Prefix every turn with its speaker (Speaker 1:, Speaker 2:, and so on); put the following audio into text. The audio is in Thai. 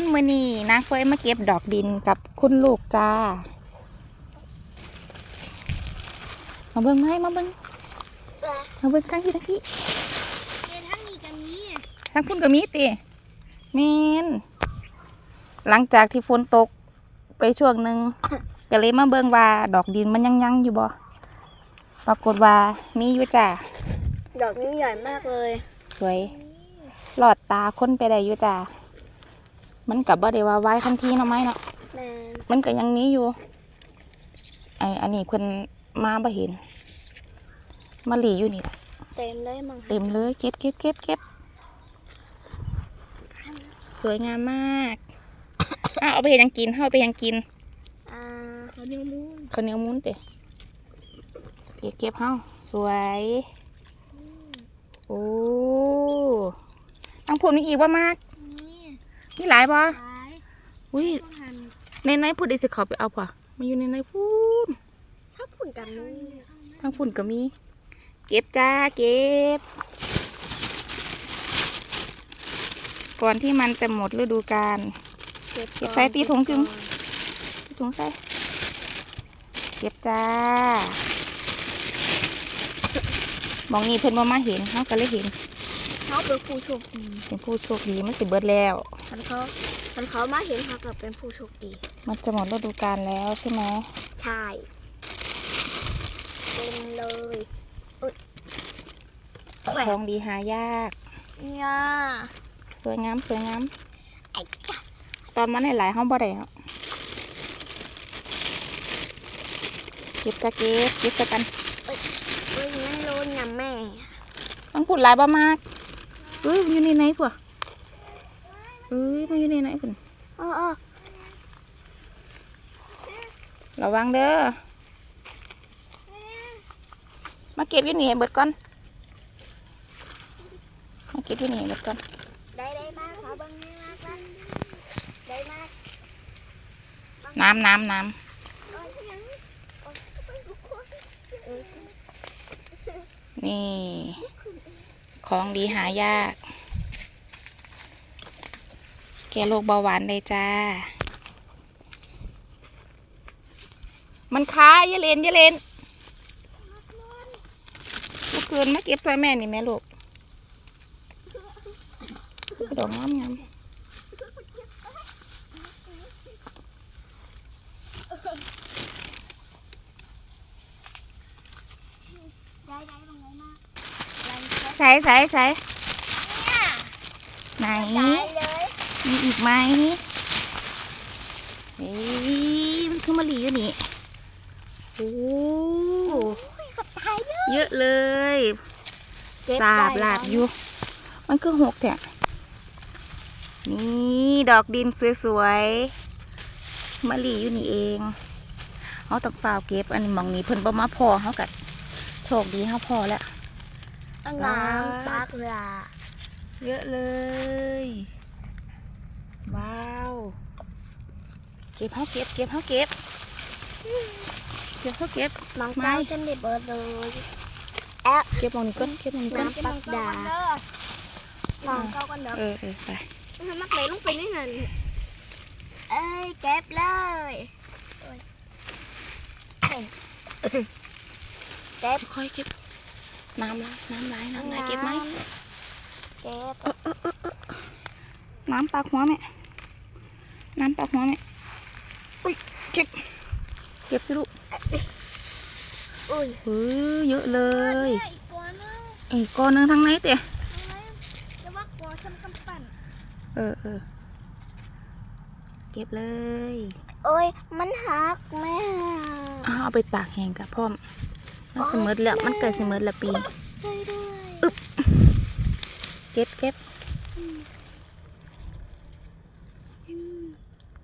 Speaker 1: นมือนี่นางเฟยมาเก็บดอกดินกับคุณลูกจ้า มาเบิ่งไหมมาเบิ่งมาเบิ่งทั้งที่ทั้งที่
Speaker 2: เฮ็ดทั้งนี้กับนี้
Speaker 1: ทั้งพุ่นก็มีติแมนหลังจากที่ฝนตกไปช่วงหนึ่งก็เลยมาเบิ่งว่า ดอกดินมันยังยังอยู่บ่ปรากฏว่ามีอยู่จ้า
Speaker 2: ดอกนี้ใหญ่มากเลย
Speaker 1: สวย หลอดตาคนไปได้อยู่จ้า มันกับบ่ได้ว่าไว้ทันทีเนาะไหมเนาะ
Speaker 2: แมน
Speaker 1: มันก็ยังมีอยู่ไออันนี้เพิ่นมาบ่เห็นมาหลีอยู่นี่ล่ะ
Speaker 2: เต็มเลยมั้ง
Speaker 1: เต็มเลยเก็บเก็บเก็บเก็บสวยงามมากอ้าวเอาไปเห็นยังกินเอาไปยังกิน
Speaker 2: อ่าเขาเรียกมูน
Speaker 1: ข้าวเหนียวมุ้นเตะเก็บเก็บเฮาสวยโอ้ตั้งพูดมีอีกว่ามาก
Speaker 2: นี่
Speaker 1: มีหลายบ่
Speaker 2: ขาย
Speaker 1: อุ้ย
Speaker 2: ต้องหัน
Speaker 1: ในในพูดได้สิเขาไปเอาป่ะมาอยู่ในในพูด
Speaker 2: ชอบผุ่นกับนี้
Speaker 1: ทั้งฝุ่นก็มี เก็บจ้าเก็บ ก่อนที่มันจะหมดฤดูกาลเก็บใส่ตีถุงกึ่งถุงใส่เก็บจ้ามองนี่เพิ่นบ่มาเห็นเขาก็เลยเห็น
Speaker 2: เขาเป็นผู้โชคดี
Speaker 1: เป็นผู้โชคดีมันสิเบิดแล้ว
Speaker 2: คันเขาคันเขามาเห็นเขาก็เป็นผู้โชคดี
Speaker 1: มันจะหมดฤดูกาลแล้วใช่ไหม
Speaker 2: ใช่เต็มเลยอุ๊ยแขว
Speaker 1: ของดีหายาก
Speaker 2: เนี่ย
Speaker 1: สวยงามสวยงาม
Speaker 2: ไอ้จ้ะ
Speaker 1: ตอนมันหลายๆห้องบ่ได้ครับเก็บจ้าเก็บเก็บใส่กัน
Speaker 2: เอ้ยนั่นโลนนะแม่
Speaker 1: ต้องพูดหลายบ้ามาก เอ้ยมันอยู่ในไหนพวกเอ้ยมันอยู่ในไหนพุ่น
Speaker 2: เออเออ
Speaker 1: ระวังเด้อ มาเก็บอยู่นี่ให้เบิดก่อน มาเก็บอยู่นี่ให้เบิดก่อน
Speaker 2: ได้ได้มากเขาบังนี่มากนะได้มาก
Speaker 1: น้ำน้ำน้
Speaker 2: โอ้ยยังโอ้ยทุกคนเออำ
Speaker 1: นี่ ของดีหายาก แกโรคเบาหวานเลยจ้า มันค้าอย่าเลนอย่าเลนเมื่อคืนมาเก็บซอยแม่นี่แม่ลูกดอกงามงาม
Speaker 2: ได้ได้ตรงไหนมาก
Speaker 1: ใส่ใส่ใส่ไหน
Speaker 2: ได้เลย
Speaker 1: มีอีกไหมเฮ้ยมันคือมะลิอยู่นี่โอ้
Speaker 2: อุ้ยกับตายเลย
Speaker 1: เยอะเลย
Speaker 2: เก็บ
Speaker 1: สาบ
Speaker 2: ได้
Speaker 1: หลาบอยู่ มันคือหกแท้นี่ดอกดินสวยๆมะลิอยู่นี่เองเขาต้องเปล่าเก็บอันนี้หมองนี้เพิ่นบ่มาพอเขากัดโชคดีเขาพอแล้ว
Speaker 2: น้ำปักเรือ
Speaker 1: เยอะเลย ว้าว เก็บเขาเก็บ เก็บเขาเก็บ เก็บเขาเก็บ
Speaker 2: น้อง
Speaker 1: ไม้
Speaker 2: เจ้าจันเด็ดเบิร์ดเลย
Speaker 1: เก็บมองนี่ก้นเก็บมองนี่ก้น
Speaker 2: น้ำปักดาน้องเจ้ากันเด้อ
Speaker 1: เออเออไป
Speaker 2: ทำมักเลยลงไปนี่นั่นเอ้ยเก็บเลยเก็บ
Speaker 1: ค่อยๆเก็บ น้ำละน้ำไหลน้ำไหลเก็บไหม
Speaker 2: เก็บ
Speaker 1: น้ำปลาหัวแม่ น้ำปลาหัวแม่อุ้ยเก็บ เก็บสิลูก
Speaker 2: อุ้ย
Speaker 1: เฮ้ยเยอะเลย
Speaker 2: อีกตัวนึง
Speaker 1: อีกก้อนหนึงทางไหนเตะ
Speaker 2: จะว่ากลัวฉันกำปั้น
Speaker 1: เออเออเก็บเลย
Speaker 2: โอ้ย มันหักแม่
Speaker 1: อ้าวเอาไปตากแห้งกับพ่อม มัน
Speaker 2: โอ๊ย
Speaker 1: เสมอแล้ว
Speaker 2: มั
Speaker 1: นเกิดเสมอละปี
Speaker 2: อึบ
Speaker 1: เก็บเก็บ